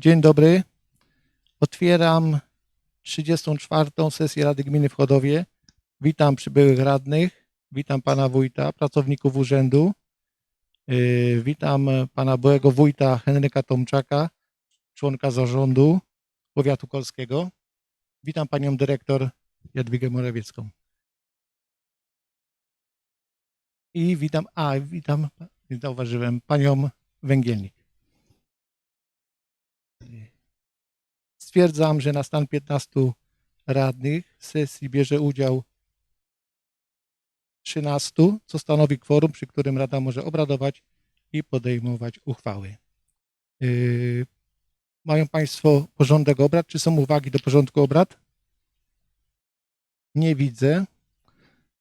Dzień dobry. Otwieram 34. sesję Rady Gminy w Chodowie. Witam przybyłych radnych, witam pana wójta, pracowników urzędu. Yy, Witam pana byłego wójta Henryka Tomczaka, członka zarządu powiatu kolskiego. Witam panią dyrektor Jadwigę Morawiecką. I witam, a witam, zauważyłem, panią Węgielnik. Stwierdzam, że na stan 15 radnych sesji bierze udział 13, co stanowi kworum, przy którym Rada może obradować i podejmować uchwały. Yy, Mają Państwo porządek obrad? Czy są uwagi do porządku obrad? Nie widzę.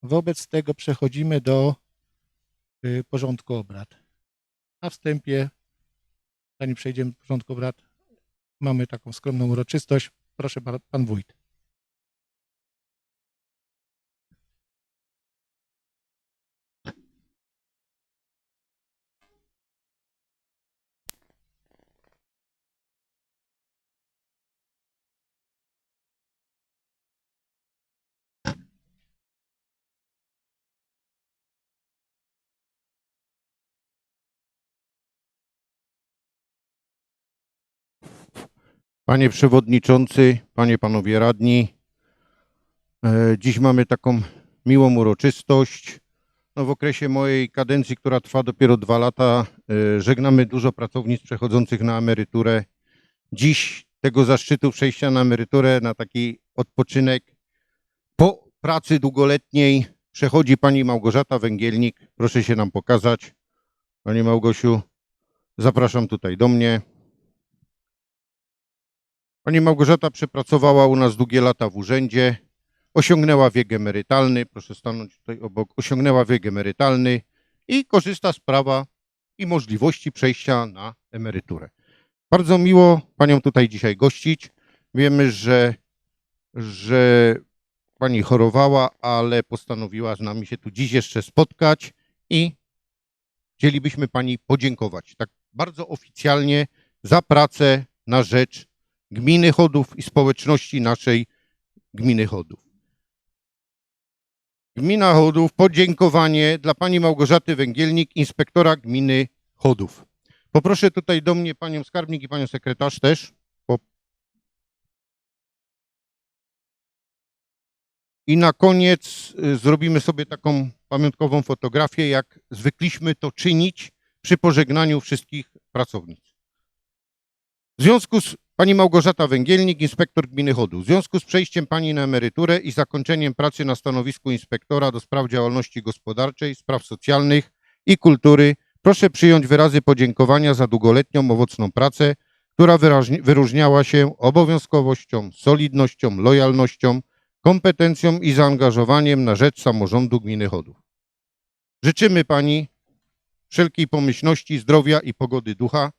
Wobec tego przechodzimy do yy, porządku obrad. Na wstępie, zanim przejdziemy do porządku obrad, mamy taką skromną uroczystość. Proszę pan, wójt. Panie Przewodniczący, Panie, Panowie Radni, e, dziś mamy taką miłą uroczystość. No w okresie mojej kadencji, która trwa dopiero dwa lata, e, żegnamy dużo pracownic przechodzących na emeryturę. Dziś tego zaszczytu przejścia na emeryturę, na taki odpoczynek po pracy długoletniej przechodzi Pani Małgorzata Węgielnik. Proszę się nam pokazać. Pani Małgosiu, zapraszam tutaj do mnie. Pani Małgorzata przepracowała u nas długie lata w urzędzie, osiągnęła wiek emerytalny, proszę stanąć tutaj obok, osiągnęła wiek emerytalny i korzysta z prawa i możliwości przejścia na emeryturę. Bardzo miło Panią tutaj dzisiaj gościć. Wiemy, że, że Pani chorowała, ale postanowiła z nami się tu dziś jeszcze spotkać i chcielibyśmy Pani podziękować tak bardzo oficjalnie za pracę na rzecz gminy Chodów i społeczności naszej gminy Chodów. Gmina Chodów, podziękowanie dla pani Małgorzaty Węgielnik, inspektora gminy Chodów. Poproszę tutaj do mnie panią skarbnik i panią sekretarz też. I na koniec y, zrobimy sobie taką pamiątkową fotografię, jak zwykliśmy to czynić przy pożegnaniu wszystkich pracownic. W związku z Pani Małgorzata Węgielnik, inspektor gminy Chodu. W związku z przejściem Pani na emeryturę i zakończeniem pracy na stanowisku inspektora do spraw działalności gospodarczej, spraw socjalnych i kultury, proszę przyjąć wyrazy podziękowania za długoletnią owocną pracę, która wyróżniała się obowiązkowością, solidnością, lojalnością, kompetencją i zaangażowaniem na rzecz samorządu gminy Chodów. Życzymy Pani wszelkiej pomyślności, zdrowia i pogody ducha,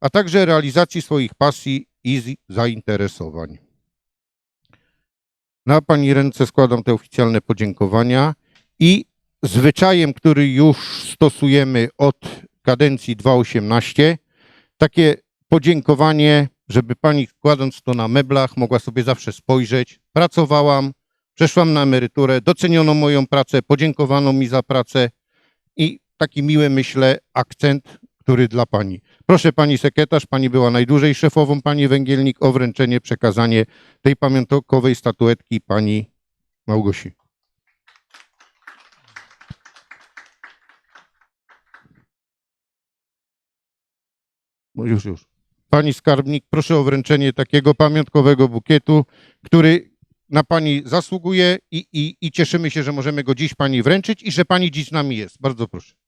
a także realizacji swoich pasji i zainteresowań. Na Pani ręce składam te oficjalne podziękowania i zwyczajem, który już stosujemy od kadencji 2018, takie podziękowanie, żeby Pani kładąc to na meblach mogła sobie zawsze spojrzeć. Pracowałam, przeszłam na emeryturę, doceniono moją pracę, podziękowano mi za pracę i taki miły, myślę, akcent, który dla Pani. Proszę Pani sekretarz, Pani była najdłużej szefową Pani Węgielnik o wręczenie, przekazanie tej pamiątkowej statuetki Pani Małgosi. Już, już. Pani skarbnik, proszę o wręczenie takiego pamiątkowego bukietu, który na Pani zasługuje i, i, i cieszymy się, że możemy go dziś Pani wręczyć i że Pani dziś z nami jest. Bardzo proszę.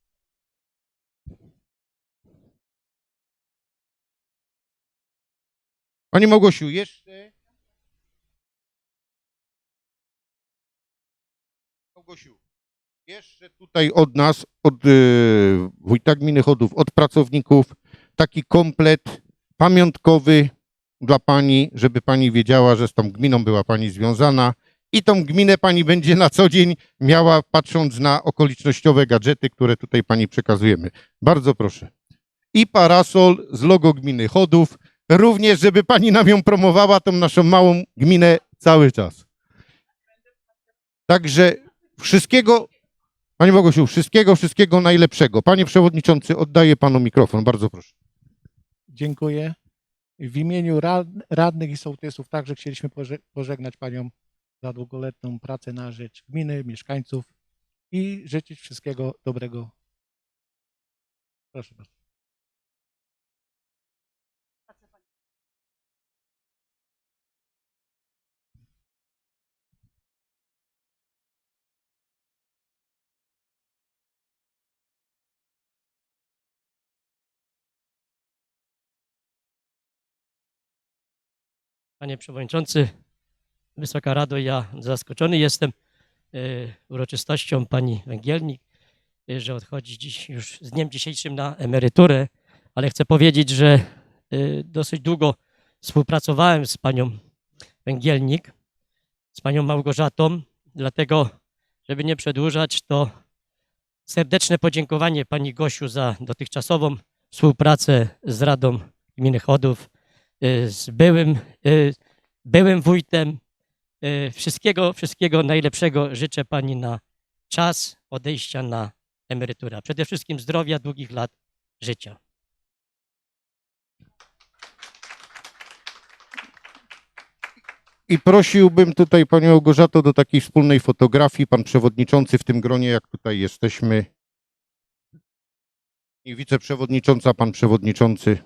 Pani Małgosiu, jeszcze. Małgosiu, jeszcze tutaj od nas, od y, wójta gminy Chodów, od pracowników, taki komplet pamiątkowy dla pani, żeby pani wiedziała, że z tą gminą była pani związana i tą gminę pani będzie na co dzień miała, patrząc na okolicznościowe gadżety, które tutaj pani przekazujemy. Bardzo proszę. I parasol z logo gminy Chodów, również, żeby pani nam ją promowała, tą naszą małą gminę cały czas. Także wszystkiego, Panie Bogusiu, wszystkiego, wszystkiego najlepszego. Panie Przewodniczący, oddaję Panu mikrofon, bardzo proszę. Dziękuję. W imieniu rad, radnych i sołtysów także chcieliśmy poże- pożegnać Panią za długoletnią pracę na rzecz gminy, mieszkańców i życzyć wszystkiego dobrego. Proszę bardzo. Panie Przewodniczący, Wysoka Rado, ja zaskoczony jestem e, uroczystością Pani Węgielnik, e, że odchodzi dziś już z dniem dzisiejszym na emeryturę, ale chcę powiedzieć, że e, dosyć długo współpracowałem z Panią Węgielnik, z Panią Małgorzatą, dlatego, żeby nie przedłużać, to serdeczne podziękowanie Pani Gosiu za dotychczasową współpracę z Radą Gminy Chodów, z byłym, e, byłym wójtem. E, Wszystkiego, wszystkiego najlepszego życzę Pani na czas odejścia na emeryturę. Przede wszystkim zdrowia, długich lat życia. I prosiłbym tutaj Panią Małgorzato do takiej wspólnej fotografii. Pan Przewodniczący w tym gronie, jak tutaj jesteśmy. I wiceprzewodnicząca, Pan Przewodniczący.